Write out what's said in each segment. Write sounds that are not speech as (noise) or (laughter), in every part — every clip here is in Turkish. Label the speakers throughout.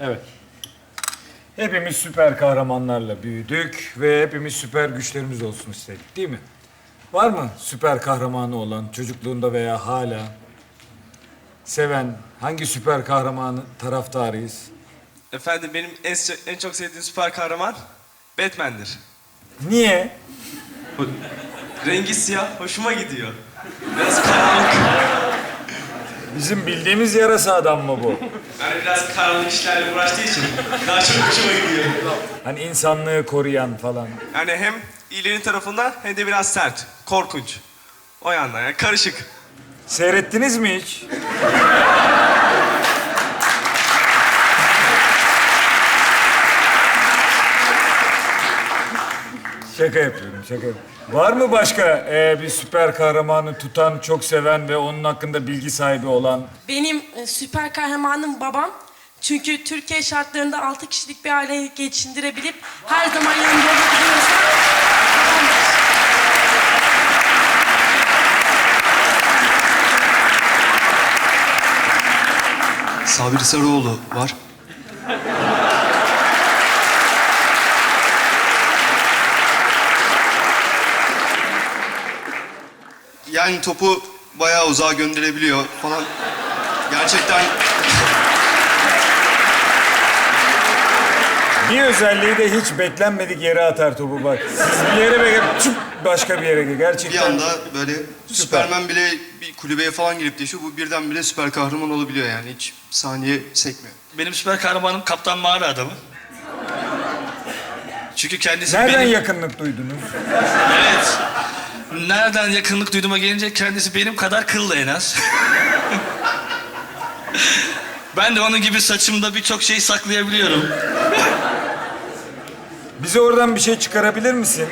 Speaker 1: Evet. Hepimiz süper kahramanlarla büyüdük ve hepimiz süper güçlerimiz olsun istedik değil mi? Var mı süper kahramanı olan çocukluğunda veya hala seven hangi süper kahramanı taraftarıyız?
Speaker 2: Efendim benim en, se- en çok sevdiğim süper kahraman Batman'dir.
Speaker 1: Niye?
Speaker 2: Rengi siyah, hoşuma gidiyor. Biraz karanlık.
Speaker 1: Bizim bildiğimiz yarasa adam mı bu?
Speaker 2: Yani biraz karanlık işlerle uğraştığı için daha çok hoşuma gidiyor.
Speaker 1: Hani insanlığı koruyan falan.
Speaker 2: Yani hem iyilerin tarafında hem de biraz sert, korkunç. O yandan yani karışık.
Speaker 1: Seyrettiniz mi hiç? Şaka yapıyorum, şaka yapıyorum. Var mı başka e, bir süper kahramanı tutan, çok seven ve onun hakkında bilgi sahibi olan?
Speaker 3: Benim e, süper kahramanım babam. Çünkü Türkiye şartlarında altı kişilik bir aileyi geçindirebilip her zaman yanında olabiliyorsa babamdır.
Speaker 4: Sabri Sarıoğlu var. Yani topu bayağı uzağa gönderebiliyor falan. Gerçekten
Speaker 1: Bir özelliği de hiç beklenmedik yere atar topu bak. Siz bir yere bekle, çıp başka bir yere gerçekten.
Speaker 4: bir anda böyle Süpermen bile bir kulübeye falan girip değişiyor. Bu birden bile süper kahraman olabiliyor yani. Hiç saniye sekmiyor.
Speaker 5: Benim süper kahramanım Kaptan Mağara adamı. Çünkü kendisi
Speaker 1: Nereden
Speaker 5: benim...
Speaker 1: yakınlık duydunuz?
Speaker 5: Evet. Nereden yakınlık duyduğuma gelince kendisi benim kadar kıllı en az. (laughs) ben de onun gibi saçımda birçok şey saklayabiliyorum.
Speaker 1: Bize oradan bir şey çıkarabilir misin?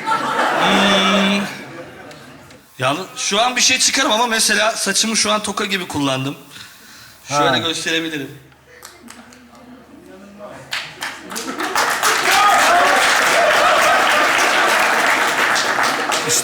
Speaker 5: Yalnız şu an bir şey çıkarım ama mesela saçımı şu an toka gibi kullandım. Şöyle
Speaker 1: Ha.
Speaker 5: gösterebilirim.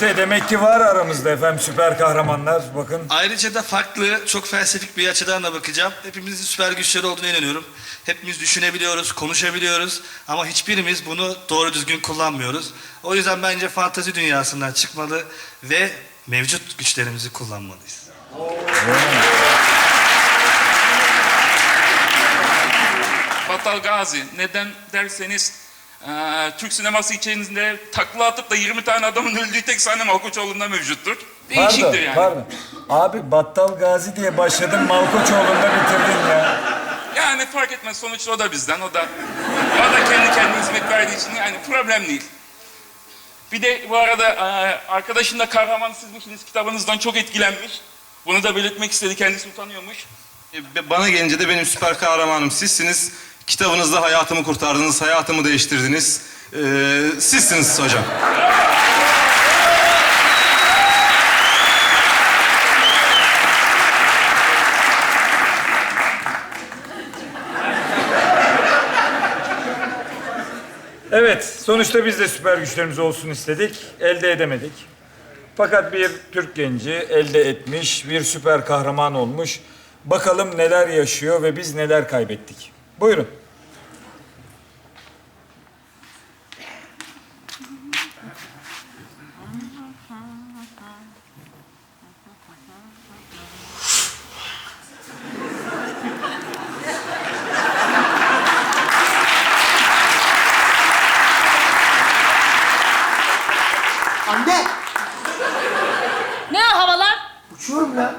Speaker 1: İşte demek ki var aramızda efendim süper kahramanlar. Bakın
Speaker 5: Ayrıca da farklı, çok felsefik bir açıdan da bakacağım. Hepimizin süper güçleri olduğuna inanıyorum. Hepimiz düşünebiliyoruz, konuşabiliyoruz ama hiçbirimiz bunu doğru düzgün kullanmıyoruz. O yüzden bence fantazi dünyasından çıkmalı ve mevcut güçlerimizi kullanmalıyız.
Speaker 6: Battal Gazi. Neden derseniz eee, Türk sineması içerisinde takla atıp da 20 tane adamın öldüğü tek sahne Malkoçoğlu'nda mevcuttur.
Speaker 1: pardon
Speaker 6: Değişiktir yani.
Speaker 1: pardon. Abi Battal Gazi diye başladın Malkoçoğlu'nda bitirdin ya.
Speaker 6: Yani fark etmez sonuçta o da bizden. O da o da kendi kendine hizmet verdiği için yani problem değil. Bir de bu arada eee, arkadaşın da kahraman sizmişsiniz kitabınızdan çok etkilenmiş. Bunu da belirtmek istedi. Kendisi utanıyormuş.
Speaker 7: E, Bana gelince de benim süper kahramanım sizsiniz. Kitabınızda hayatımı kurtardınız, hayatımı değiştirdiniz. Ee, sizsiniz hocam.
Speaker 1: Evet sonuçta biz de süper güçlerimiz olsun istedik. Elde edemedik. Fakat bir Türk genci elde etmiş, bir süper kahraman olmuş. Bakalım neler yaşıyor ve biz neler kaybettik. Buyurun.
Speaker 8: Anne!
Speaker 9: Ne o havalar?
Speaker 8: Uçuyorum ya.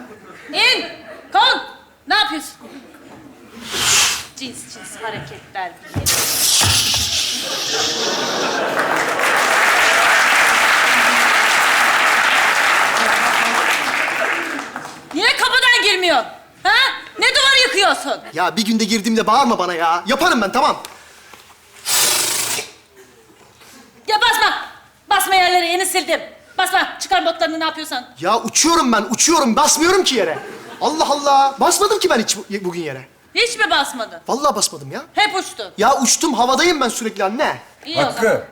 Speaker 9: İn! Kalk! Ne yapıyorsun? Cins cins hareketler bir Niye kapıdan girmiyorsun? Ha? Ne duvar yıkıyorsun?
Speaker 8: Ya bir günde girdiğimde bağırma bana ya. Yaparım ben tamam.
Speaker 9: Ya basma! Basma yerlere yeni sildim. Basma. Çıkar botlarını ne yapıyorsan.
Speaker 8: Ya uçuyorum ben, uçuyorum. Basmıyorum ki yere. Allah Allah. Basmadım ki ben hiç bu- bugün yere.
Speaker 9: Hiç mi basmadın?
Speaker 8: Vallahi basmadım ya.
Speaker 9: Hep uçtun.
Speaker 8: Ya uçtum, havadayım ben sürekli anne.
Speaker 9: İyi o zaman.
Speaker 1: Hakkı.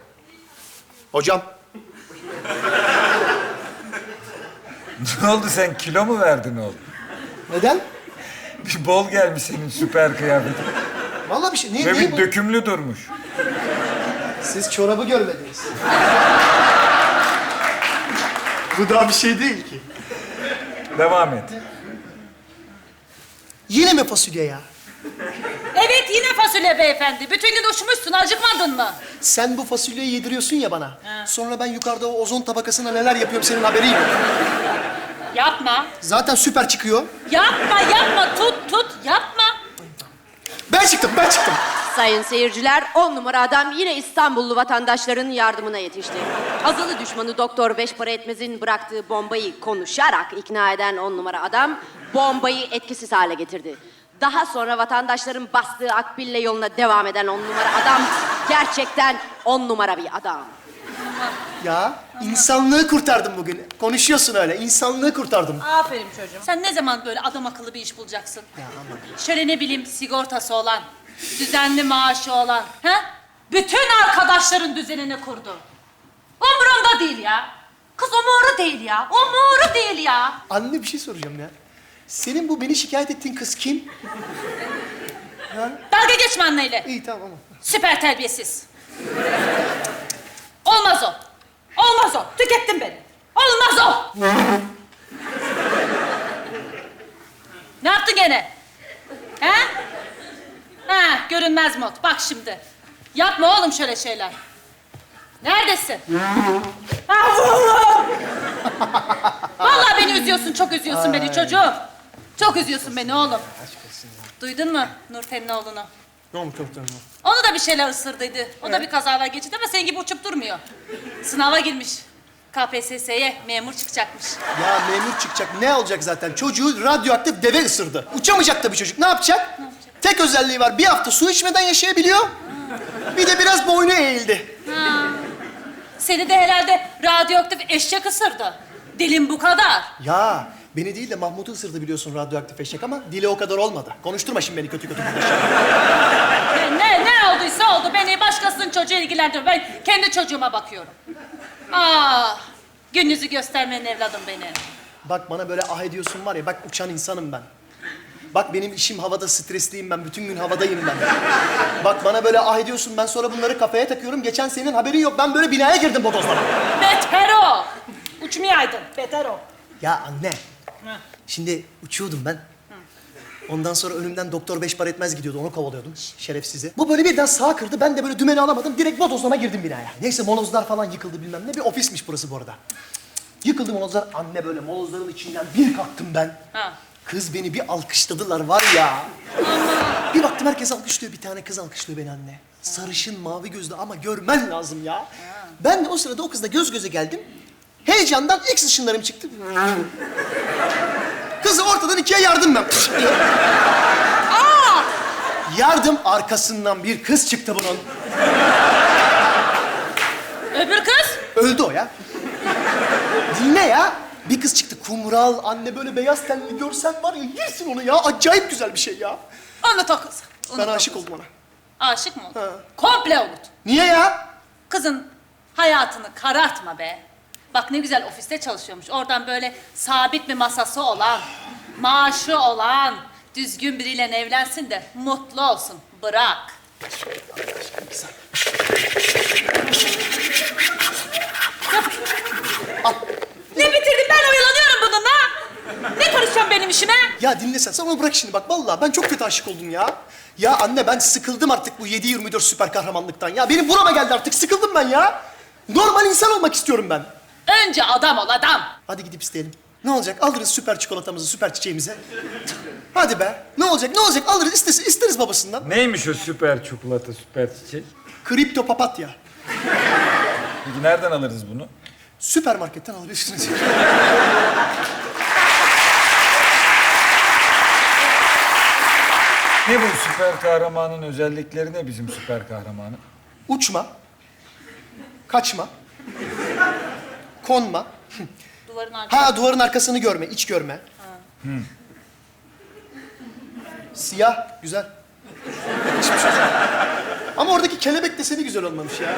Speaker 8: Hocam, (laughs)
Speaker 1: Ne oldu sen kilo mu verdin oğlum?
Speaker 8: neden?
Speaker 1: Bir bol gelmiş senin süper kıyafetin.
Speaker 8: Vallahi bir şey. Ne,
Speaker 1: Ve
Speaker 8: ne
Speaker 1: bir
Speaker 8: bu?
Speaker 1: dökümlü durmuş.
Speaker 8: Siz çorabı görmediniz. bu daha bir şey değil ki.
Speaker 1: Devam et.
Speaker 8: Yine mi fasulye ya?
Speaker 9: Evet yine fasulye beyefendi. Bütün gün uçmuşsun acıkmadın mı?
Speaker 8: Sen bu fasulyeyi yediriyorsun ya bana. Sonra ben yukarıda o ozon tabakasına neler yapıyorum senin haberin yok.
Speaker 9: Yapma.
Speaker 8: Zaten süper çıkıyor.
Speaker 9: Yapma yapma tut tut yapma.
Speaker 8: Ben çıktım, ben çıktım.
Speaker 10: Sayın seyirciler, on numara adam yine İstanbullu vatandaşların yardımına yetişti. Azılı düşmanı Doktor Beş Para Etmez'in bıraktığı bombayı konuşarak ikna eden on numara adam bombayı etkisiz hale getirdi. Daha sonra vatandaşların bastığı akbille yoluna devam eden on numara adam gerçekten on numara bir adam.
Speaker 8: Ya insanlığı kurtardım bugün. Konuşuyorsun öyle. İnsanlığı kurtardım.
Speaker 9: Aferin çocuğum. Sen ne zaman böyle adam akıllı bir iş bulacaksın? Şöyle ne bileyim sigortası olan, düzenli maaşı olan, ha? Bütün arkadaşların düzenini kurdu. Umurumda değil ya. Kız umuru değil ya. Umuru değil ya.
Speaker 8: Anne bir şey soracağım ya. Senin bu beni şikayet ettiğin kız kim? Yani
Speaker 9: Dalga geçme anneyle.
Speaker 8: iyi tamam ama.
Speaker 9: Süper terbiyesiz. Olmaz o. Olmaz o. Tükettin beni. Olmaz o. ne yaptın gene? He? Ha, görünmez mod. Bak şimdi. Yapma oğlum şöyle şeyler. Neredesin? Ah, vallahi. (laughs) Vallahi beni üzüyorsun, çok üzüyorsun beni çocuğum. Çok üzüyorsun beni oğlum. Duydun mu Nurten'in oğlunu?
Speaker 8: Tamam çok tamam.
Speaker 9: Onu da bir şeyler ısırdıydı. O da bir kazalar geçirdi ama senin gibi uçup durmuyor. Sınava girmiş. KPSS'ye memur çıkacakmış.
Speaker 8: Ya memur çıkacak ne olacak zaten? Çocuğu radyoaktif deve ısırdı. Uçamayacak tabii çocuk. Ne yapacak? Tek özelliği var. Bir hafta su içmeden yaşayabiliyor. Bir de biraz boynu eğildi.
Speaker 9: Seni de herhalde radyoaktif eşek ısırdı. Dilin bu kadar.
Speaker 8: Ya beni değil de Mahmut'u ısırdı biliyorsun radyoaktif eşek ama dili o kadar olmadı. Konuşturma şimdi beni kötü kötü.
Speaker 9: Ne, ne, ne olduysa oldu. Beni başkasının çocuğu ilgilendirmiyor. Ben kendi çocuğuma bakıyorum. Ah, gün yüzü göstermeyen evladım benim.
Speaker 8: Bak bana böyle ah ediyorsun var ya bak uçan insanım ben. Bak benim işim havada stresliyim ben. Bütün gün havadayım ben. Bak bana böyle ah ediyorsun ben sonra bunları kafaya takıyorum. Geçen senin haberin yok. Ben böyle binaya girdim bodozlara.
Speaker 9: Beter o. Uçmayaydın. Beter o.
Speaker 8: Ya anne. Şimdi uçuyordum ben. Ondan sonra önümden doktor beş bar etmez gidiyordu. Onu kovalıyordum. Şerefsizi. Bu böyle birden sağa kırdı. Ben de böyle dümeni alamadım. Direkt bodozlama girdim binaya. Neyse molozlar falan yıkıldı bilmem ne. Bir ofismiş burası bu arada. Yıkıldı molozlar. Anne böyle molozların içinden bir kalktım ben.
Speaker 9: Ha.
Speaker 8: Kız beni bir alkışladılar var ya. Bir baktım herkes alkışlıyor. Bir tane kız alkışlıyor beni anne. Sarışın, mavi gözlü ama görmen lazım ya. Ben de o sırada o kızla göz göze geldim. Heyecandan X ışınlarım çıktı. Kızı ortadan ikiye yardım ben. Yardım arkasından bir kız çıktı bunun.
Speaker 9: Öbür kız?
Speaker 8: Öldü o ya. Dinle ya. Bir kız çıktı kumral, anne böyle beyaz tenli görsen var ya yersin onu ya. Acayip güzel bir şey ya.
Speaker 9: Unut o kızı. Unut
Speaker 8: Ben
Speaker 9: o
Speaker 8: aşık
Speaker 9: kızı.
Speaker 8: oldum ona.
Speaker 9: Aşık mı oldun?
Speaker 8: Ha.
Speaker 9: Komple unut.
Speaker 8: Niye ya?
Speaker 9: Kızın hayatını karartma be. Bak ne güzel ofiste çalışıyormuş. Oradan böyle sabit bir masası olan, maaşı olan, düzgün biriyle evlensin de mutlu olsun. Bırak. Ne bitirdin? Ben oyalanıyorum bununla. Ne karışacağım benim işime?
Speaker 8: Ya dinle sen, sen onu bırak şimdi bak vallahi ben çok kötü aşık oldum ya. Ya anne ben sıkıldım artık bu 7-24 süper kahramanlıktan ya. Benim burama geldi artık sıkıldım ben ya. Normal insan olmak istiyorum ben.
Speaker 9: Önce adam ol adam.
Speaker 8: Hadi gidip isteyelim. Ne olacak? Alırız süper çikolatamızı, süper çiçeğimizi. Hadi be. Ne olacak? Ne olacak? Alırız, isteriz, isteriz babasından.
Speaker 1: Neymiş o süper çikolata, süper çiçek?
Speaker 8: Kripto papatya.
Speaker 1: Peki nereden alırız bunu?
Speaker 8: Süpermarketten alabilirsiniz.
Speaker 1: Ne bu süper kahramanın özellikleri ne bizim süper kahramanın?
Speaker 8: Uçma. Kaçma. Konma.
Speaker 9: Duvarın arkasında.
Speaker 8: Ha duvarın arkasını görme, iç görme. Siyah, güzel. Ama oradaki kelebek deseni güzel olmamış ya.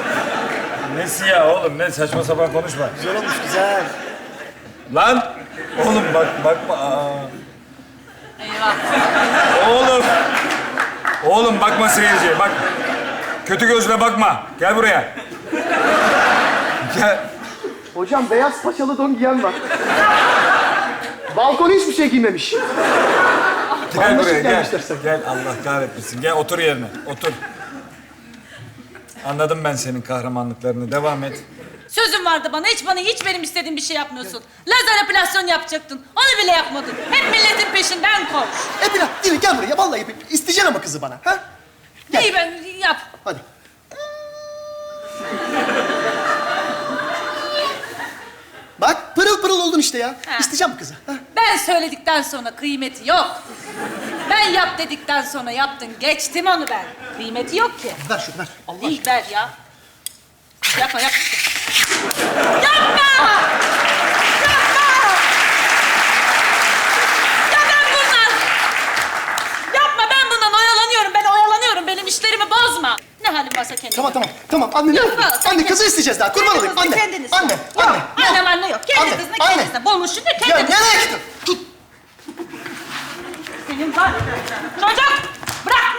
Speaker 1: Ne siyah oğlum ne saçma sapan konuşma.
Speaker 8: Güzel olmuş, güzel.
Speaker 1: Lan! Oğlum bak bakma. Aa.
Speaker 9: Eyvah.
Speaker 1: Oğlum! Oğlum bakma seyirciye bak. Kötü gözle bakma. Gel buraya. Gel.
Speaker 8: Hocam beyaz paçalı don giyen var. Balkona hiçbir şey giymemiş.
Speaker 1: Gel buraya gel. Gel Allah kahretmesin. Gel otur yerine. Otur. Anladım ben senin kahramanlıklarını. Devam et.
Speaker 9: Sözüm vardı bana. Hiç bana hiç benim istediğim bir şey yapmıyorsun. Lazer epilasyon yapacaktın. Onu bile yapmadın. Hep milletin peşinden koş.
Speaker 8: E Bilal, değil mi? Gel buraya. Vallahi yapayım. İsteyeceksin ama kızı bana. Ha? Gel.
Speaker 9: İyi ben yap.
Speaker 8: Hadi. Bak pırıl pırıl oldun işte ya.
Speaker 9: Ha.
Speaker 8: İsteyeceğim kızı. Ha?
Speaker 9: Ben söyledikten sonra kıymeti yok. Ben yap dedikten sonra yaptın. Geçtim onu ben. Kıymeti yok ki.
Speaker 8: Ver şunu ver. Allah
Speaker 9: İyi ver ya. Yapma yapma. Yapma! Yapma! Ya ben bundan... Yapma ben bundan oyalanıyorum. Ben oyalanıyorum. Benim işlerimi bozma. Ne halin varsa kendine.
Speaker 8: Tamam tamam. Tamam anne ne
Speaker 9: Yok, sen
Speaker 8: Anne kızı isteyeceğiz daha. Kurban olayım. Anne.
Speaker 9: kendin iste.
Speaker 8: Anne.
Speaker 9: Yok,
Speaker 8: Anne.
Speaker 9: anne
Speaker 8: yok.
Speaker 9: anne yok. Kendi
Speaker 8: Anne,
Speaker 9: kızını
Speaker 8: anne.
Speaker 9: kendisine bulmuşsun da
Speaker 8: Ya nereye gittin? Tut.
Speaker 9: Senin var. Çocuk bırak.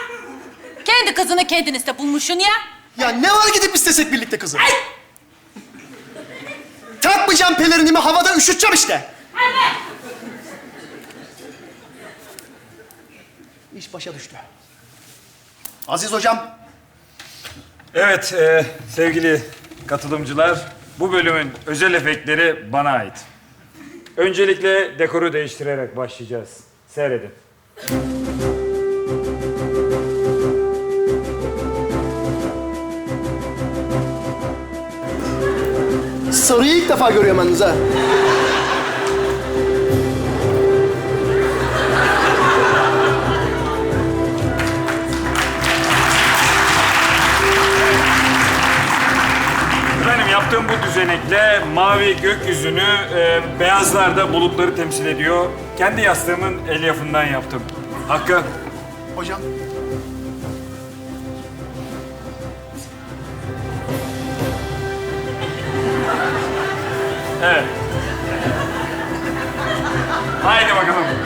Speaker 9: Kendi kızını kendin iste bulmuşsun ya.
Speaker 8: Ya ne var gidip istesek birlikte kızı? Takmayacağım pelerinimi havada üşüteceğim işte.
Speaker 9: Anne.
Speaker 8: İş başa düştü. Aziz hocam.
Speaker 1: Evet e, sevgili katılımcılar. Bu bölümün özel efektleri bana ait. Öncelikle dekoru değiştirerek başlayacağız. Seyredin.
Speaker 8: Sarıyı ilk defa görüyorum yalnız ha.
Speaker 1: Yaptığım bu düzenekle mavi gökyüzünü, e, beyazlar da bulutları temsil ediyor. Kendi yastığımın elyafından yaptım. Hakkı,
Speaker 8: Hocam.
Speaker 1: evet. Haydi bakalım.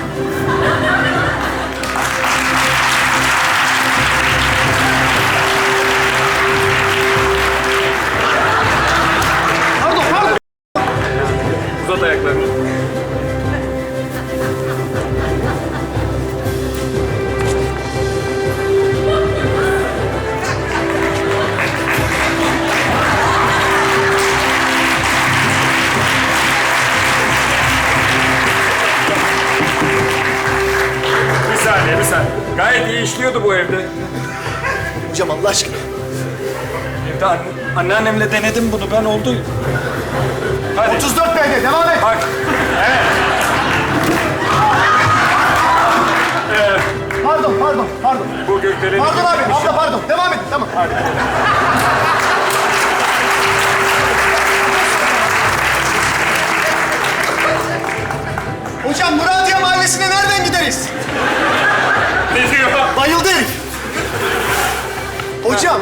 Speaker 1: İşliyordu bu evde.
Speaker 8: Hocam Allah aşkına.
Speaker 1: Evde anne, anneannemle denedim bunu, ben oldu. Hadi.
Speaker 8: 34 BD devam et.
Speaker 1: Bak. Evet.
Speaker 8: Pardon pardon pardon.
Speaker 1: Bu gökdelenin...
Speaker 8: Pardon abi abla pardon. Devam et tamam. Hocam Muradiye Mahallesi'ne nereden gideriz?
Speaker 1: Ne diyor?
Speaker 8: Bayıldı herif. Hocam,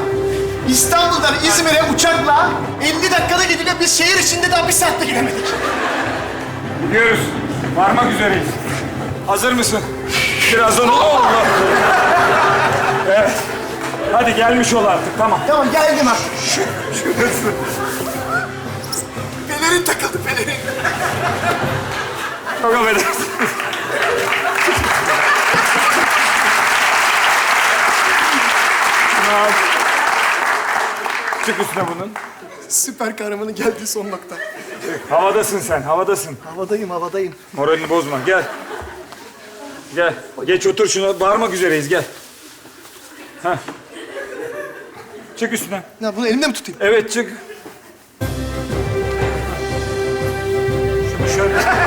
Speaker 8: İstanbul'dan İzmir'e uçakla 50 dakikada gidiliyor. Biz şehir içinde daha bir saatte gidemedik.
Speaker 1: Gidiyoruz. Varmak üzereyiz. Hazır mısın? Birazdan... Allah! Evet. Hadi gelmiş ol artık, tamam.
Speaker 8: Tamam geldim artık.
Speaker 1: Şurası.
Speaker 8: Pelerin takıldı pelerin.
Speaker 1: Çok affedersiniz. Al. Çık üstüne bunun.
Speaker 8: Süper kahramanın geldiği son nokta.
Speaker 1: Havadasın sen, havadasın.
Speaker 8: Havadayım havadayım.
Speaker 1: Moralini bozma, gel. Gel, geç otur şuna. Bağırmak üzereyiz, gel. Heh. Çık üstüne.
Speaker 8: Ya bunu elimde mi tutayım?
Speaker 1: Evet, çık. Şunu şöyle...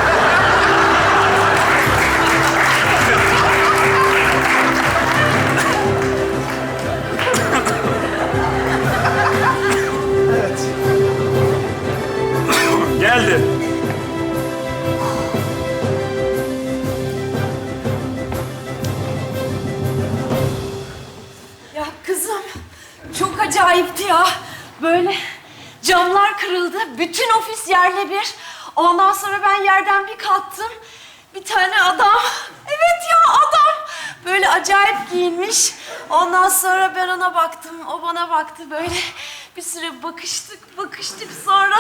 Speaker 11: ya. Böyle camlar kırıldı. Bütün ofis yerle bir. Ondan sonra ben yerden bir kalktım. Bir tane adam. Evet ya adam. Böyle acayip giyinmiş. Ondan sonra ben ona baktım. O bana baktı böyle. Bir süre bakıştık, bakıştık sonra.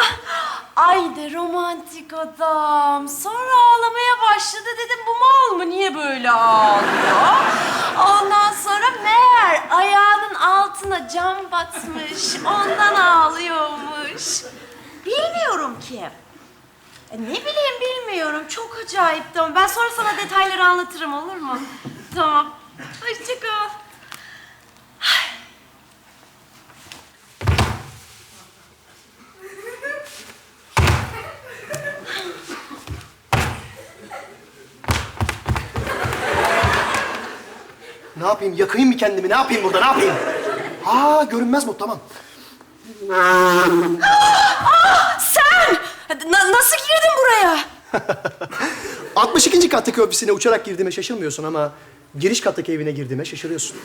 Speaker 11: Ay de romantik adam. Sonra ağlamaya başladı. Dedim bu mal mı? Niye böyle ağlıyor? Ondan sonra meğer ayağının altına cam batmış. Ondan ağlıyormuş. Bilmiyorum ki. E, ne bileyim bilmiyorum. Çok acayipti ama ben sonra sana detayları anlatırım olur mu? Tamam. Hoşça kal.
Speaker 8: Ne yapayım? Yakayım mı kendimi? Ne yapayım burada? Ne yapayım? Aa görünmez bu tamam.
Speaker 11: Sen! Na- nasıl girdin buraya? (laughs)
Speaker 8: 62. kattaki ofisine uçarak girdiğime şaşırmıyorsun ama giriş kattaki evine girdiğime şaşırıyorsun.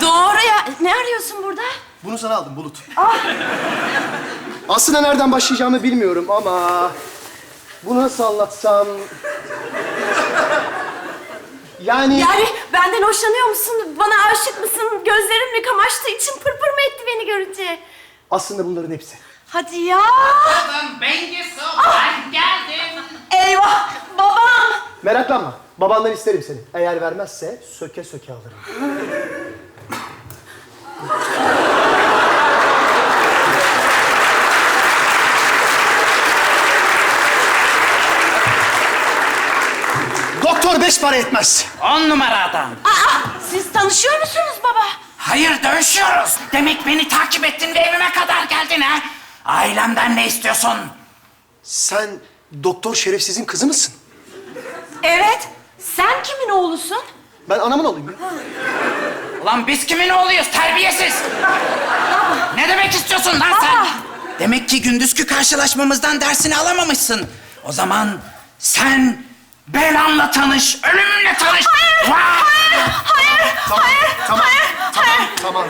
Speaker 11: Doğru ya. Ne arıyorsun burada?
Speaker 8: Bunu sana aldım Bulut. Aslında nereden başlayacağımı bilmiyorum ama bunu nasıl anlatsam... Yani...
Speaker 11: Yani benden hoşlanıyor musun? Bana aşık mısın? Gözlerim mi kamaştı? İçim pırpır mı etti beni görünce?
Speaker 8: Aslında bunların hepsi.
Speaker 11: Hadi ya.
Speaker 12: Bengisu ben geldim.
Speaker 11: Eyvah! Babam!
Speaker 8: Meraklanma. Babandan isterim seni. Eğer vermezse söke söke alırım. (laughs) Doktor beş para etmez.
Speaker 12: On numara adam.
Speaker 11: Aa! Siz tanışıyor musunuz baba?
Speaker 12: Hayır dövüşüyoruz. Demek beni takip ettin ve evime kadar geldin ha? Ailemden ne istiyorsun?
Speaker 8: Sen doktor şerefsizin kızı mısın?
Speaker 11: Evet. Sen kimin oğlusun?
Speaker 8: Ben anamın olayım ya.
Speaker 12: Ulan biz kimin oğluyuz terbiyesiz? ne demek istiyorsun lan sen? Demek ki gündüzkü karşılaşmamızdan dersini alamamışsın. O zaman sen belamla tanış, ölümümle tanış. Vay!
Speaker 11: Hayır!
Speaker 8: Tamam, tamam, tamam, tamam.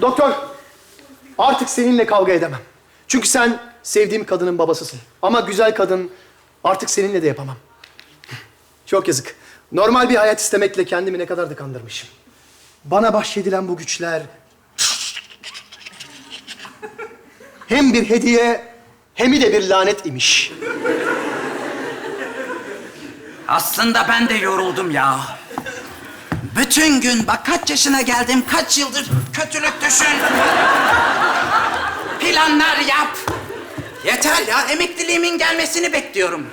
Speaker 8: Doktor, artık seninle kavga edemem. Çünkü sen sevdiğim kadının babasısın. Ama güzel kadın artık seninle de yapamam. Çok yazık. Normal bir hayat istemekle kendimi ne kadar da kandırmışım. Bana bahşedilen bu güçler... Hem bir hediye, hem de bir lanet imiş.
Speaker 12: Aslında ben de yoruldum ya. Bütün gün bak kaç yaşına geldim, kaç yıldır kötülük düşün. Planlar yap. Yeter ya, emekliliğimin gelmesini bekliyorum.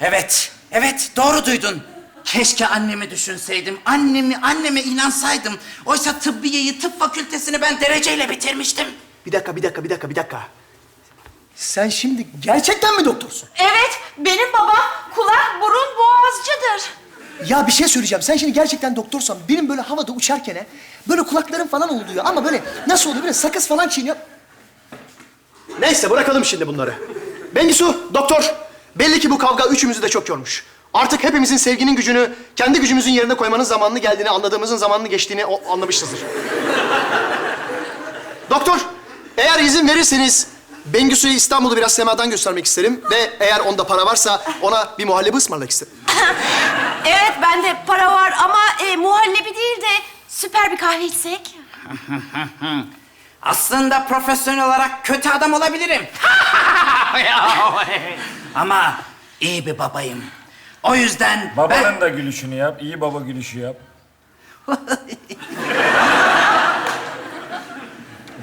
Speaker 12: Evet, evet doğru duydun. Keşke annemi düşünseydim, annemi, anneme inansaydım. Oysa tıbbiyeyi, tıp fakültesini ben dereceyle bitirmiştim.
Speaker 8: Bir dakika, bir dakika, bir dakika, bir dakika. Sen şimdi gerçekten mi doktorsun?
Speaker 11: Evet. Benim babam kulak, burun, boğazcıdır.
Speaker 8: Ya bir şey söyleyeceğim. Sen şimdi gerçekten doktorsan benim böyle havada uçarken he, böyle kulaklarım falan oluyor ama böyle nasıl oluyor böyle sakız falan çiğniyor. Neyse bırakalım şimdi bunları. Bengisu, doktor. Belli ki bu kavga üçümüzü de çok yormuş. Artık hepimizin sevginin gücünü kendi gücümüzün yerine koymanın zamanını geldiğini, anladığımızın zamanını geçtiğini o- anlamışızdır. doktor, eğer izin verirseniz Bengisu'ya İstanbul'u biraz semadan göstermek isterim ve eğer onda para varsa ona bir muhallebi ısmarlamak isterim. (laughs)
Speaker 11: Evet bende para var ama e, muhallebi değil de süper bir kahve içsek. (laughs)
Speaker 12: Aslında profesyonel olarak kötü adam olabilirim. (laughs) Ama iyi bir babayım. O yüzden
Speaker 1: Babanın
Speaker 12: ben...
Speaker 1: da gülüşünü yap. iyi baba gülüşü yap.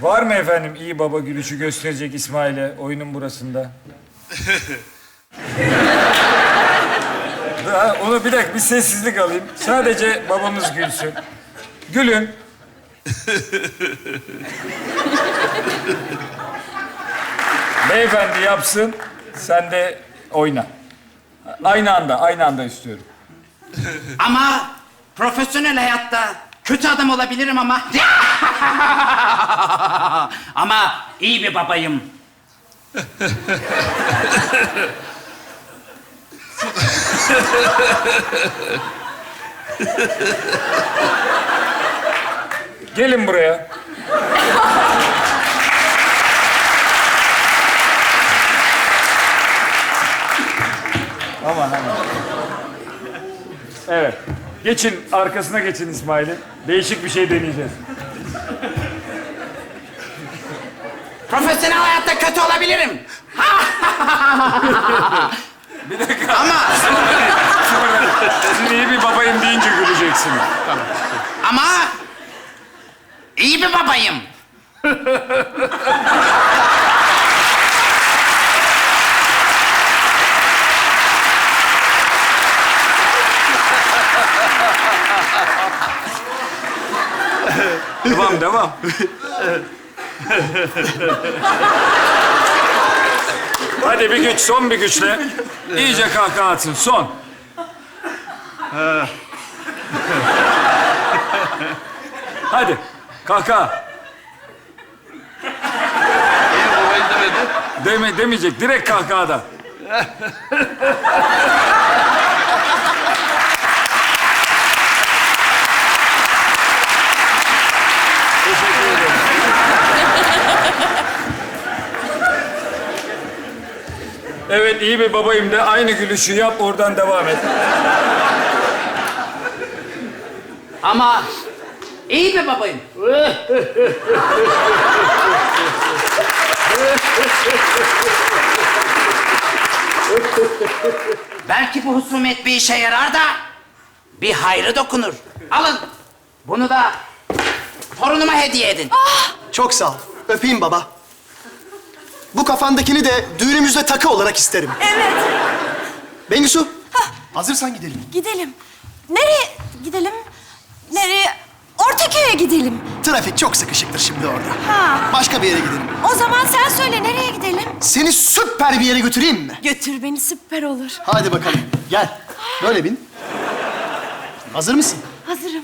Speaker 1: Var mı efendim iyi baba gülüşü gösterecek İsmail'e oyunun burasında? (laughs) Daha onu bir dakika bir sessizlik alayım. Sadece babamız gülsün. Gülün. (laughs) Beyefendi yapsın. Sen de oyna. Aynı anda, aynı anda istiyorum.
Speaker 12: Ama profesyonel hayatta kötü adam olabilirim ama... (laughs) ama iyi bir babayım.
Speaker 1: Gelin buraya. aman aman. Evet. Geçin, arkasına geçin İsmail'in. Değişik bir şey deneyeceğiz.
Speaker 12: Profesyonel hayatta kötü olabilirim. (laughs)
Speaker 1: Bir dakika.
Speaker 12: Ama
Speaker 1: Şimdi iyi bir babayım deyince güleceksin.
Speaker 12: ama iyi bir babayım. (laughs)
Speaker 1: Devam, devam. Hadi bir güç, son bir güçle. İyice kahkaha atın, son. Hadi, kahkaha. Deme, demeyecek, direkt kahkahada. Evet, iyi bir babayım de aynı gülüşü yap, oradan devam et.
Speaker 12: Ama iyi bir babayım. Belki bu husumet bir işe yarar da bir hayrı dokunur. Alın. Bunu da torunuma hediye edin.
Speaker 8: Çok sağ ol. Öpeyim baba. Bu kafandakini de düğünümüzde takı olarak isterim.
Speaker 11: Evet.
Speaker 8: Bengisu, hazırsan gidelim.
Speaker 11: Gidelim. Nereye gidelim? Nereye? Ortaköy'e gidelim.
Speaker 8: Trafik çok sıkışıktır şimdi orada.
Speaker 11: Ha.
Speaker 8: Başka bir yere gidelim.
Speaker 11: O zaman sen söyle nereye gidelim?
Speaker 8: Seni süper bir yere götüreyim mi?
Speaker 11: Götür beni süper olur.
Speaker 8: Hadi bakalım. Gel. Böyle bin. Hazır mısın?
Speaker 11: Hazırım.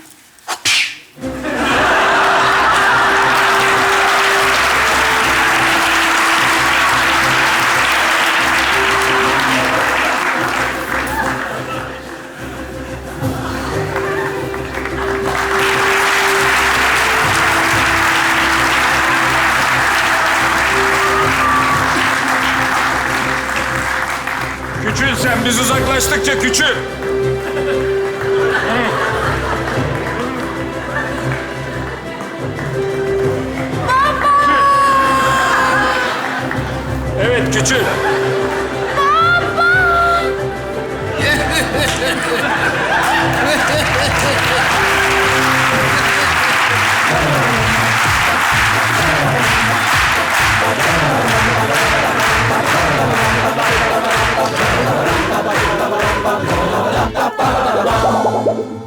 Speaker 1: Biz uzaklaştıkça küçül. Evet, küçül. 哒哒哒哒哒哒